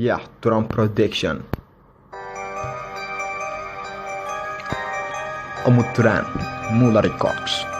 yeah Trump prediction. Omutran Mula Records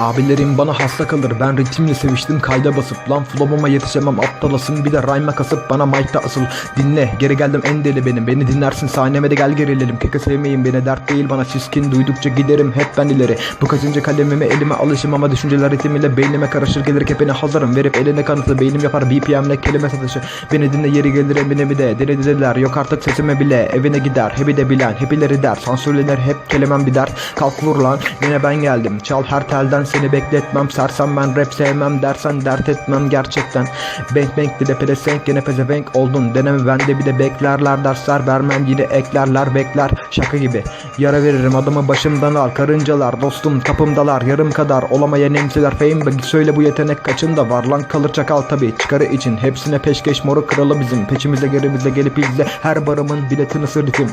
Abilerim bana hasta kalır. Ben ritimle seviştim kayda basıp. Lan flow'uma yetişemem aptalasın bir de rhyme'a kasıp bana mic'ta asıl. Dinle geri geldim en deli benim. Beni dinlersin sahneme de gel gerilelim. Keke sevmeyin beni dert değil bana çiskin duydukça giderim hep ben ileri. Bu kaçıncı kalemimi elime alışım ama düşünceler ritmiyle beynime karışır. Gelir kepene hazırım Verip eline kanıtı beynim yapar BPM'le kelime satışı. Beni dinle yeri gelir emine bir de. Deli dediler yok artık sesime bile. Evine gider hebi de bilen hepileri der. Sansürlenir hep kelimem bir der Kalk vur lan yine ben geldim. Çal her telden seni bekletmem Sersem ben rap sevmem dersen dert etmem gerçekten. Bank bank bir de pedesenk gene pezevenk oldun. Deneme bende bir de beklerler dersler vermem yine eklerler bekler. Şaka gibi. Yara veririm adamı başımdan al. Karıncalar dostum kapımdalar. Yarım kadar Olamayan emsiler fame bagi söyle bu yetenek kaçında? Var Lan kalır çakal tabi çıkarı için Hepsine peşkeş moru kralı bizim. Peçimize gerimize gelip izle. Her barımın biletini sırtım.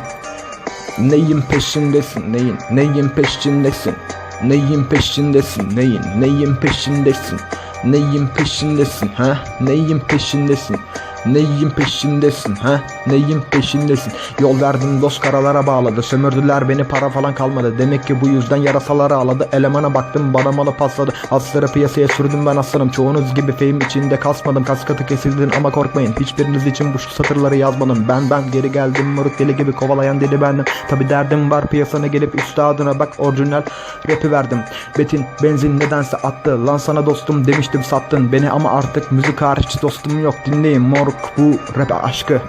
Neyin peşindesin neyin neyin peşindesin Neyin peşindesin neyin? Neyin peşindesin? Neyin peşindesin ha? Neyin peşindesin Neyin peşindesin ha? Neyin peşindesin? Yol verdim dost karalara bağladı Sömürdüler beni para falan kalmadı. Demek ki bu yüzden yarasaları ağladı Elemana baktım bana malı pasladı. Asları piyasaya sürdüm ben aslanım. Çoğunuz gibi fame içinde kasmadım. Kas katı kesildin ama korkmayın. Hiçbiriniz için bu satırları yazmadım. Ben ben geri geldim moruk deli gibi kovalayan deli bendim. Tabi derdim var piyasana gelip üstadına bak orijinal rapi verdim. Betin benzin nedense attı. Lan sana dostum demiştim sattın beni ama artık müzik hariç dostum yok. Dinleyin moruk bu rap aşkı.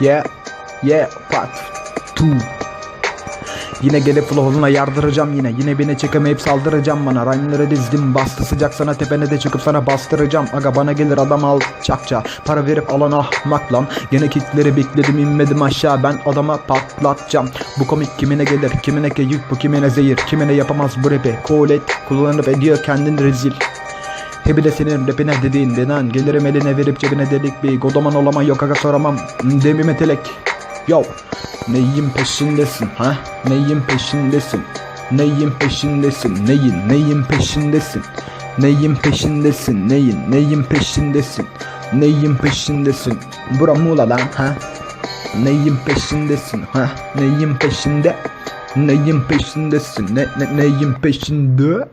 Yeah, yeah, part 2 Yine gelip flow'una yardıracağım yine. Yine beni çekemeyip saldıracağım bana. Rhyme'ları dizdim bastı. Sıcak sana tepene de çıkıp sana bastıracağım. Aga bana gelir adam al çakça Para verip alan ahmak lan Yine kickleri bekledim inmedim aşağı. Ben adama patlatacağım. Bu komik kimine gelir kimine keyif bu kimine zehir Kimine yapamaz bu rapi. Cool et kullanıp ediyor kendini rezil. Hebi de senin rapine dediğin denen Gelirim eline verip cebine delik bir Godaman olama yok aga soramam. Demi metelek Yo Neyin peşindesin ha? Neyin peşindesin? Neyin peşindesin? Neyin neyin peşindesin? Neyin peşindesin? Neyin neyin peşindesin? Neyin peşindesin? Bura Muğla lan ha? Neyin peşindesin ha? Neyin peşinde? Neyin peşindesin? Ne, ne neyin peşinde